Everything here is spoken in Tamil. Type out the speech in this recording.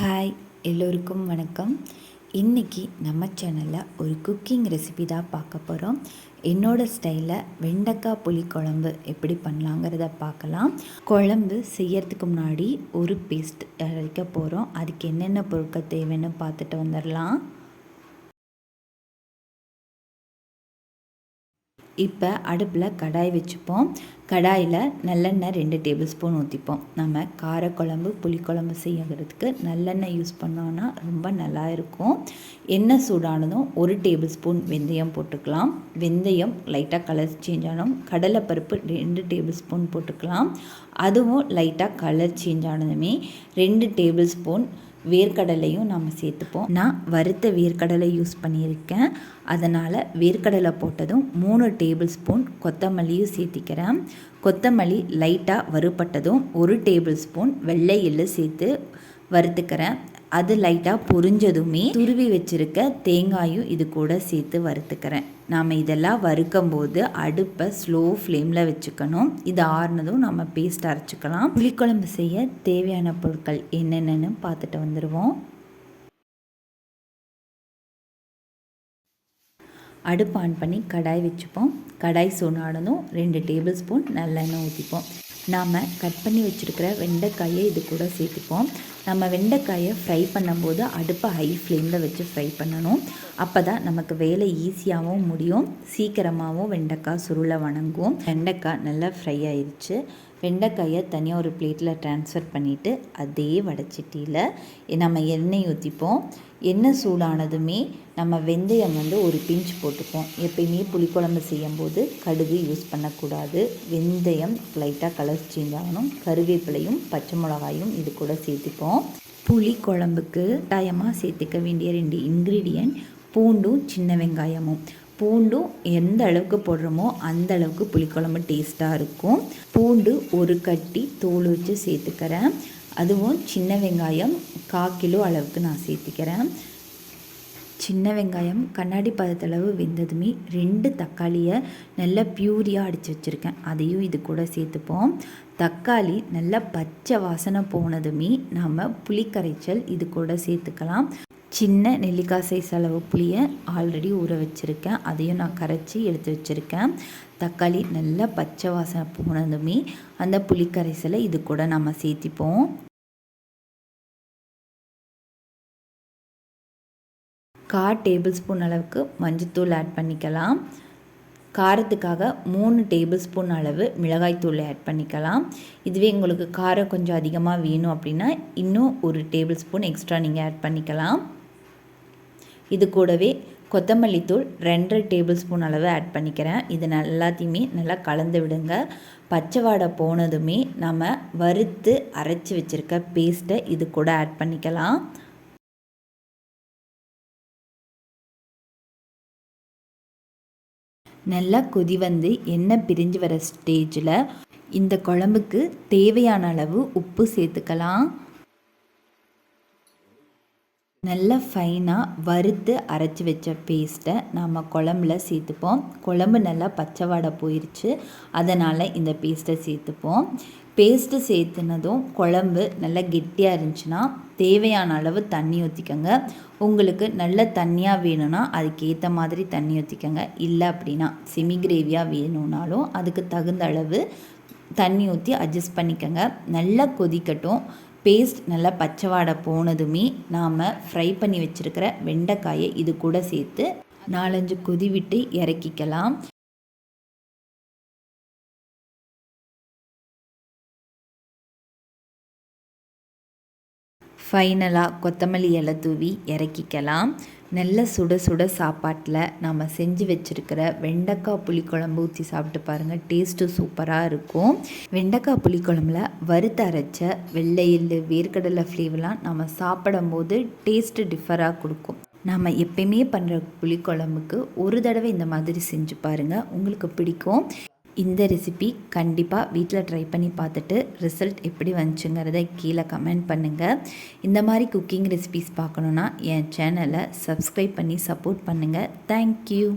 ஹாய் எல்லோருக்கும் வணக்கம். இன்றைக்கி நம்ம சேனலில் ஒரு குக்கிங் ரெசிபி தான் பார்க்க போகிறோம் என்னோடய ஸ்டைலில் வெண்டைக்காய் புளி குழம்பு எப்படி பண்ணலாங்கிறத பார்க்கலாம். குழம்பு செய்யறதுக்கு முன்னாடி ஒரு பேஸ்ட் அரைக்க போகிறோம் அதுக்கு என்னென்ன பொருட்கள் தேவைன்னு பார்த்துட்டு வந்துடலாம். இப்போ அடுப்பில் கடாய் வச்சுப்போம். கடாயில் நல்லெண்ணெய் ரெண்டு டேபிள் ஸ்பூன் ஊற்றிப்போம் நம்ம காரக்குழம்பு புளிக்குழம்பு செய்யறதுக்கு நல்லெண்ணெய் யூஸ் பண்ணோன்னா ரொம்ப நல்லா இருக்கும். எண்ணெய் சூடானதும் ஒரு டேபிள் ஸ்பூன் வெந்தயம் போட்டுக்கலாம். வெந்தயம் லைட்டாக கலர் சேஞ்ச் ஆனதும் கடலைப்பருப்பு ரெண்டு டேபிள் ஸ்பூன் போட்டுக்கலாம். அதுவும் லைட்டாக கலர் சேஞ்ச் ஆனதுமே ரெண்டு டேபிள் ஸ்பூன் வேர்க்கடலையும் நம்ம சேர்த்துப்போம். நான் வறுத்த வேர்க்கடலை யூஸ் பண்ணியிருக்கேன். அதனால் வேர்க்கடலை போட்டதும் மூணு டேபிள் ஸ்பூன் கொத்தமல்லியும் சேர்த்திக்கிறேன். கொத்தமல்லி லைட்டாக வறுப்பட்டதும் ஒரு டேபிள் ஸ்பூன் வெள்ளை எள்ளு சேர்த்து வறுத்துக்கிறேன். அது லைட்டாக பொரிஞ்சதுமே துருவி வச்சுருக்க தேங்காயும் இது கூட சேர்த்து வறுத்துக்கிறேன். நாம் இதெல்லாம் வறுக்கும்போது அடுப்பை ஸ்லோ ஃப்ளேமில் வச்சுக்கணும். இது ஆறுனதும் நம்ம பேஸ்ட் அரைச்சிக்கலாம். புளிக்குழம்பு செய்ய தேவையான பொருட்கள் என்னென்னு பார்த்துட்டு வந்துடுவோம் அடுப்பு ஆன் பண்ணி கடாய் வச்சுப்போம். கடாய் சூடானதும் ரெண்டு டேபிள் ஸ்பூன் நல்லெண்ணெய் ஊற்றிப்போம் நாம் கட் பண்ணி வச்சுருக்கிற வெண்டைக்காயை இது கூட சேர்த்துப்போம். நம்ம வெண்டைக்காயை ஃப்ரை பண்ணும்போது அடுப்பை ஹை ஃப்ளேமில் வச்சு ஃப்ரை பண்ணணும். அப்போ தான் நமக்கு வேலை ஈஸியாகவும் முடியும். சீக்கிரமாகவும் வெண்டைக்காய் சுருளை வணங்கும். வெண்டைக்காய் நல்லா ஃப்ரை ஆயிடுச்சு வெண்டைக்காயை தனியாக ஒரு பிளேட்டில் ட்ரான்ஸ்ஃபர் பண்ணிவிட்டு அதே வடச்சட்டியில் நம்ம எண்ணெய் ஊற்றிப்போம் எண்ணெய் சூடானதுமே நம்ம வெந்தயம் வந்து ஒரு பிஞ்ச் போட்டுப்போம். எப்பயுமே புளிக்குழம்பு செய்யும்போது கடுகு யூஸ் பண்ணக்கூடாது. வெந்தயம் லைட்டாக கலர் சேஞ்ச் ஆகணும். கருவேப்பிலையும் பச்சை மிளகாயும் இது கூட சேர்த்துப்போம். புளி குழம்புக்கு கட்டாயமாக சேர்த்துக்க வேண்டிய ரெண்டு இன்க்ரீடியன்ட் பூண்டும் சின்ன வெங்காயமும். பூண்டும் எந்த அளவுக்கு போடுறோமோ அந்த அளவுக்கு புளிக்குழம்பு டேஸ்ட்டாக இருக்கும். பூண்டு ஒரு கட்டி தோல் வச்சு சேர்த்துக்கிறேன். அதுவும் சின்ன வெங்காயம் கால் கிலோ அளவுக்கு நான் சேர்த்துக்கிறேன். சின்ன வெங்காயம் கண்ணாடி பதத்தளவு வெந்ததுமே ரெண்டு தக்காளியை நல்லா பியூரியாக அடித்து வச்சுருக்கேன். அதையும் இது கூட சேர்த்துப்போம். தக்காளி நல்லா பச்சை வாசனை போனதுமே நம்ம புளிக்கரைச்சல் இது கூட சேர்த்துக்கலாம். சின்ன நெல்லிக்காய் சைஸ் அளவு புளியை ஆல்ரெடி ஊற வச்சுருக்கேன். அதையும் நான் கரைச்சி எடுத்து வச்சுருக்கேன். தக்காளி நல்லா பச்சை வாசனை போனதுமே அந்த புளிக்கரைசலை இது கூட நம்ம சேர்த்திப்போம். கால் டேபிள் ஸ்பூன் அளவுக்கு மஞ்சத்தூள் ஆட் பண்ணிக்கலாம். காரத்துக்காக மூணு டேபிள் ஸ்பூன் அளவு மிளகாய்த்தூள் ஆட் பண்ணிக்கலாம். இதுவே உங்களுக்கு காரம் கொஞ்சம் அதிகமாக வேணும் அப்படின்னா இன்னும் ஒரு டேபிள் ஸ்பூன் எக்ஸ்ட்ரா நீங்கள் ஆட் பண்ணிக்கலாம். இது கூடவே கொத்தமல்லி தூள் ரெண்டரை டேபிள் ஸ்பூன் அளவு ஆட் பண்ணிக்கிறேன். இது எல்லாத்தையுமே நல்லா கலந்து விடுங்க. பச்சை வாடை போனதுமே நம்ம வறுத்து அரைச்சி வச்சுருக்க பேஸ்ட்டை இது கூட ஆட் பண்ணிக்கலாம். நல்லா கொதி வந்து எண்ணெய் பிரிஞ்சு வர ஸ்டேஜில் இந்த குழம்புக்கு தேவையான அளவு உப்பு சேர்த்துக்கலாம். நல்லா ஃபைனாக வறுத்து அரைச்சி வச்ச பேஸ்ட்டை நாம் குழம்புல சேர்த்துப்போம். குழம்பு நல்லா பச்சை வாடை போயிடுச்சு அதனால் இந்த பேஸ்ட்டை சேர்த்துப்போம். பேஸ்ட்டு சேர்த்துனதும் குழம்பு நல்லா கெட்டியாக இருந்துச்சுன்னா தேவையான அளவு தண்ணி ஊற்றிக்கோங்க உங்களுக்கு நல்ல தண்ணியாக வேணும்னா அதுக்கேற்ற மாதிரி தண்ணி ஊற்றிக்கோங்க இல்லை அப்படின்னா செமி கிரேவியாக வேணும்னாலும் அதுக்கு தகுந்த அளவு தண்ணி ஊற்றி அட்ஜஸ்ட் பண்ணிக்கோங்க. நல்லா கொதிக்கட்டும். பேஸ்ட் நல்லா பச்சை வாடை போனதுமே நாம் ஃப்ரை பண்ணி வச்சுருக்கிற வெண்டைக்காயை இது கூட சேர்த்து நாலஞ்சு கொதி விட்டு இறக்கிக்கலாம். ஃபைனலாக கொத்தமல்லி இலை தூவி இறக்கிக்கலாம். நல்ல சுட சுட சாப்பாட்டில் நம்ம செஞ்சு வச்சுருக்கிற வெண்டைக்காய் புளிக்குழம்பு ஊற்றி சாப்பிட்டு பாருங்கள் டேஸ்ட்டு சூப்பராக இருக்கும். வெண்டைக்காய் புளிக்குழம்புல வறுத்து அரைச்ச வெள்ளை எள்ளு வேர்க்கடலை ஃப்ளேவெலாம் நம்ம சாப்பிடும் போது டேஸ்ட்டு டிஃபராக கொடுக்கும். நாம் எப்பயுமே பண்ணுற புளிக்குழம்புக்கு ஒரு தடவை இந்த மாதிரி செஞ்சு பாருங்கள் உங்களுக்கு பிடிக்கும். இந்த ரெசிபி கண்டிப்பாக வீட்டில் ட்ரை பண்ணி பார்த்துட்டு ரிசல்ட் எப்படி வந்துச்சுங்கிறத கீழே கமெண்ட் பண்ணுங்கள் இந்த மாதிரி குக்கிங் ரெசிபிஸ் பார்க்கணுன்னா என் சேனலை சப்ஸ்கிரைப் பண்ணி சப்போர்ட் பண்ணுங்கள் தேங்க்யூ